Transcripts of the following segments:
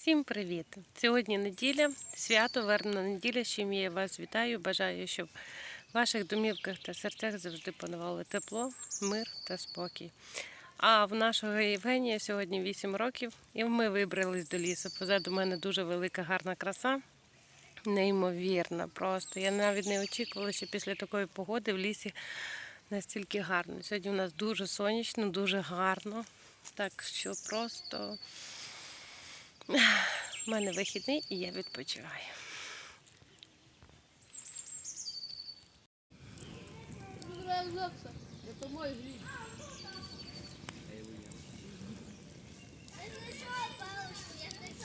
Всім привіт! Сьогодні неділя, свято, верна неділя, з чим я вас вітаю. Бажаю, щоб в ваших домівках та серцях завжди панувало тепло, мир та спокій. А в нашого Євгенія сьогодні 8 років, і ми вибрались до лісу. Позаду мене дуже велика гарна краса. Неймовірна, просто. Я навіть не очікувала, що після такої погоди в лісі настільки гарно. Сьогодні у нас дуже сонячно, дуже гарно. Так що просто у мене вихідний і я відпочиваю.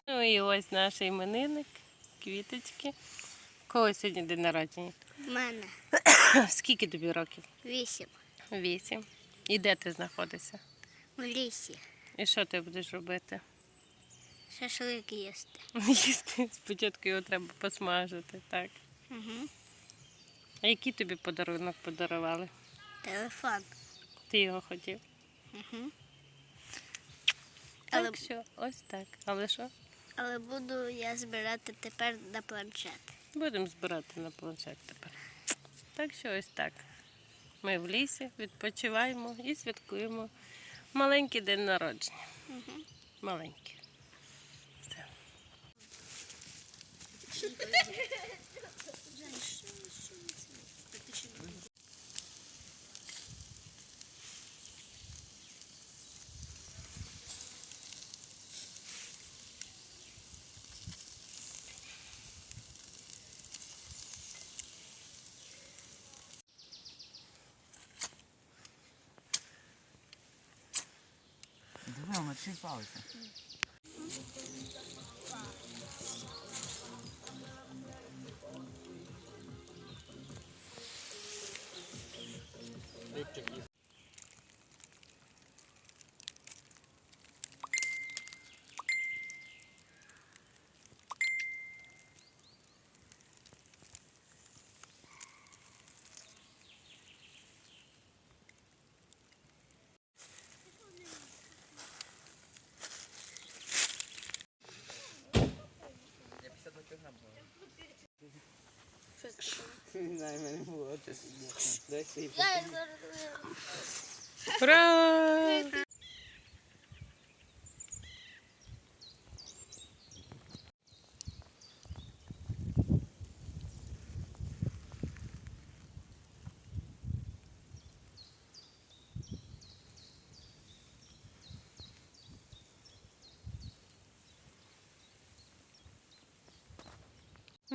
Ну і ось наш іменинник, квіточки. Кого сьогодні день народження? У мене Скільки тобі років? вісім Вісім. І де ти знаходишся? у лісі. І що ти будеш робити? Шашлик їсти. Їсти спочатку його треба посмажити, так. Угу. А який тобі подарунок подарували? Телефон. Ти його хотів? Угу. Але, Так що ось так. Але що? але буду я збирати тепер на планшет. Будемо збирати на планшет тепер. Так що ось так. Ми в лісі відпочиваємо і святкуємо маленький день народження. Угу. Маленький. Диви, вона чись Lipstick Не знаю, в мене було. Дай свій Ура!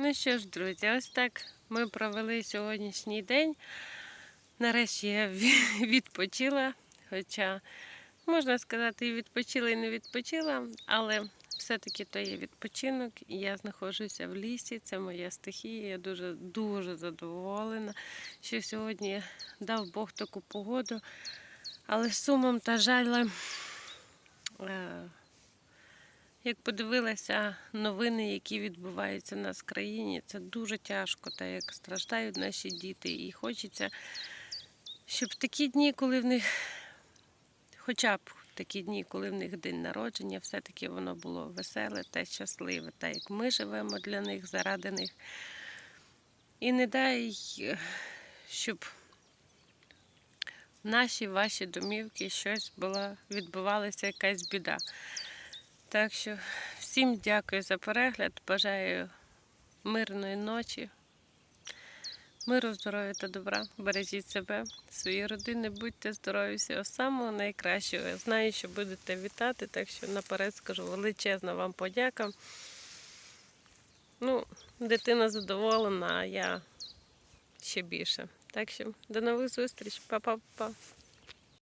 Ну що ж, друзі, ось так ми провели сьогоднішній день. Нарешті я відпочила, хоча можна сказати, і відпочила, і не відпочила, але все-таки то є відпочинок, і я знаходжуся в лісі, це моя стихія. Я дуже дуже задоволена, що сьогодні дав Бог таку погоду. Але сумом та жалем, е, як подивилася новини, які відбуваються в нас в країні, це дуже тяжко, та як страждають наші діти. І хочеться, щоб в такі дні, коли в них, хоча б такі дні, коли в них день народження, все-таки воно було веселе та щасливе, так як ми живемо для них, заради них. І не дай, щоб наші ваші домівки щось була, відбувалася якась біда. Так що всім дякую за перегляд. Бажаю мирної ночі, миру, здоров'я та добра. Бережіть себе, свої родини, будьте здорові, всього самого найкращого. Я знаю, що будете вітати, так що наперед скажу величезна вам подяка. Ну, дитина задоволена, а я ще більше. Так що до нових зустріч, Па-па-па.